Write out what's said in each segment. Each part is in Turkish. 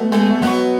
Música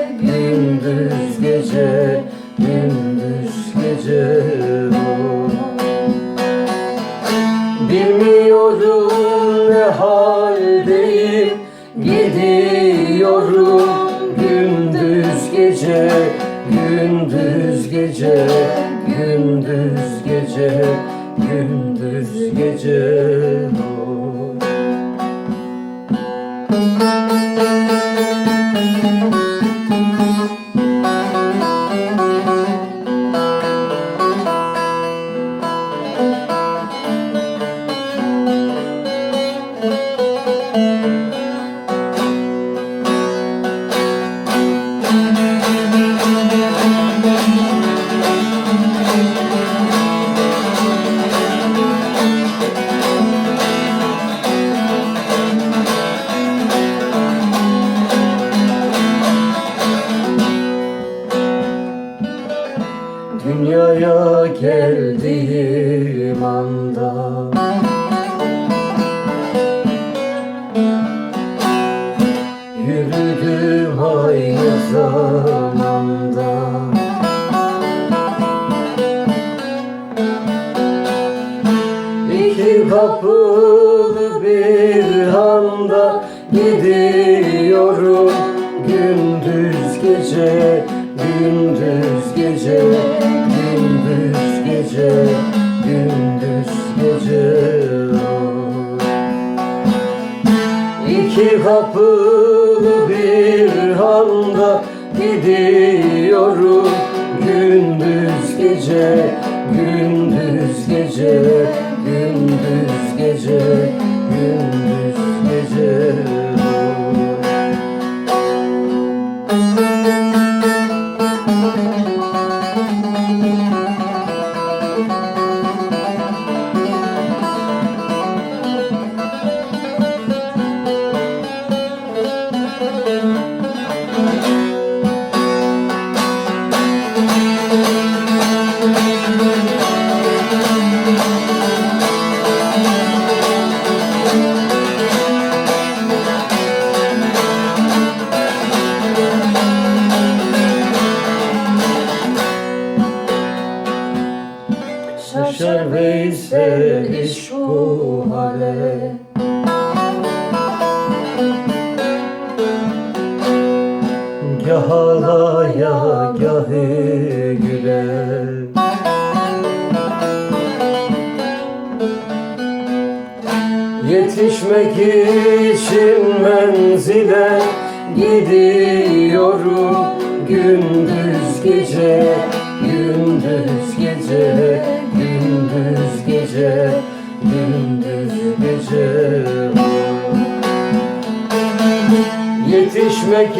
Gündüz gece Gündüz gece oh. Bilmiyorum ne haldeyim Gidiyorum gündüz gece Gündüz gece Gündüz gece Gündüz gece Dünyaya geldiğim anda. Yürüdüm aynı zamanda. İki kapılı kapılı bir anda gidiyorum. Gündüz gece, gündüz gece, gündüz gece, gündüz İş bu hale. Gah ağlaya gah güle. Yetişmek için menzile gidiyorum. Gündüz gece, gündüz gece, Yetişmek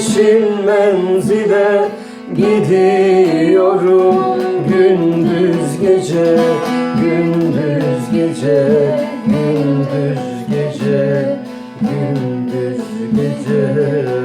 için menzile gidiyorum. Gündüz gece, gündüz gece, gündüz gece, gündüz gece